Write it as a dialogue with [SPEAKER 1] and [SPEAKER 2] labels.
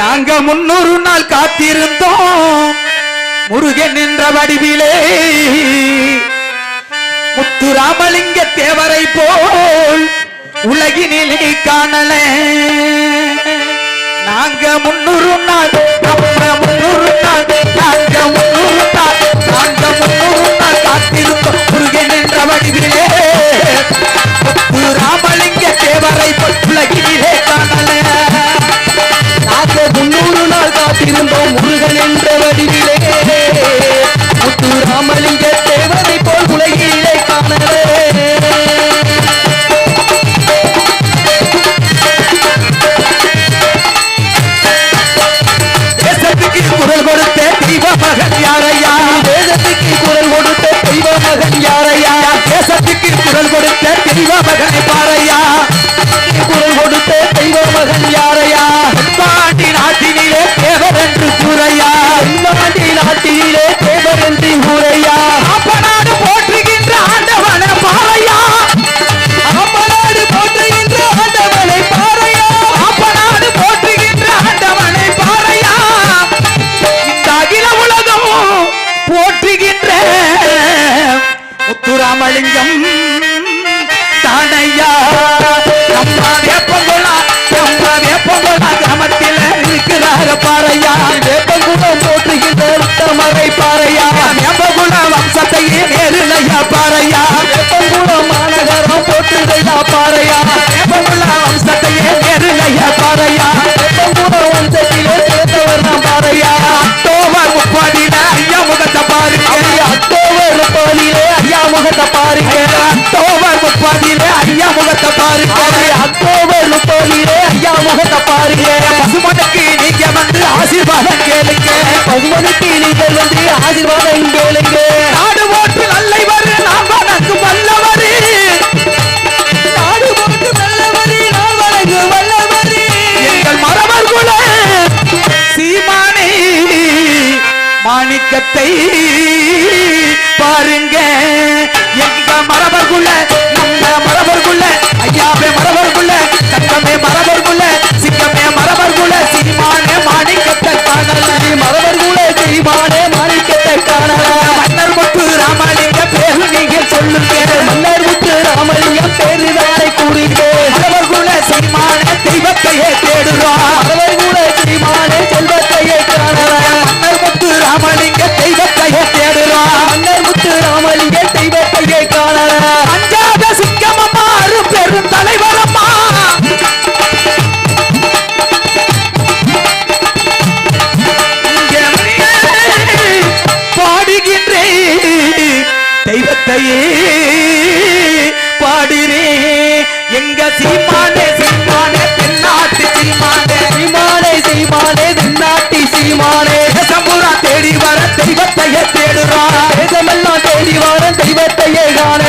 [SPEAKER 1] நாங்க முன்னூறு நாள் காத்திருந்தோம். முருகன் என்ற வடிவிலே முத்துராமலிங்க தேவரை போல் உலகினிலே காணல. நாங்க முன்னூறு நாள் முன்னூறு நாள் நாங்க முன்னூறு நாள் நாங்க முன்னூறு நாள் காத்திருந்தோம். முருகன் என்ற வடிவிலே முத்துராமலிங்க தேவரை போல் உலகினிலே காணல.
[SPEAKER 2] காத்திருந்தோம் முருகன் என்ற வடிவிலே. முத்து ராமலிங்க தேவரை போல் உலகிலே காணலே
[SPEAKER 1] தேசத்துக்கு குரல் கொடுத்த தெய்வ மகன் யாரையா?
[SPEAKER 2] வேதத்துக்கு குரல் கொடுத்த தெய்வ மகன் யாரையா?
[SPEAKER 1] தேசத்துக்கு குரல் கொடுத்த தெய்வ மகனை பாரையா முத்துராமலிங்கம். தானையா நம்ம வேப்பங்குளா பாருங்க அப்படி
[SPEAKER 2] அக்டோபர் முப்பதிலே ஐயா முகத்தை பாருங்க.
[SPEAKER 1] பசுமனுக்கு நீங்க வந்து ஆசீர்வாதம் கேளுங்க.
[SPEAKER 2] பசுமனுக்கு நீங்கள் வந்து ஆசீர்வாதம் கேளுங்க.
[SPEAKER 1] நாடு ஓட்டு நல்லை வரு நாம் வணங்கு வல்லவரு.
[SPEAKER 2] நாடு போட்டு நல்லவரி நாம் வழங்கு வல்லவரி. எங்கள்
[SPEAKER 1] மரபர் குல சீமானே மாணிக்கத்தை பாருங்க. எங்க மரபர் குல சீமானே தெய்வத்தையே தேடுறோம்
[SPEAKER 2] மரபர் கூட செய்வானே செல்வத்தையே காணலாம்
[SPEAKER 1] மன்னர் முத்து ராமலிங்க தெய்வத்தையே தேடுறோம்
[SPEAKER 2] மன்னர் முத்து ராமலிங்க தெய்வத்தையே காணலாம்
[SPEAKER 1] அஞ்சாத சிங்கமம்மா அரு பெரும் தலைவரம்மா. தெய்வத்தையே பாடுறேன் எங்க சீமான
[SPEAKER 2] பெருமானே
[SPEAKER 1] சம்பூரா தேடி வர தெய்வத்தையே தேடுறான்
[SPEAKER 2] தேசமெல்லாம் தேடி வர தெய்வத்தையே காண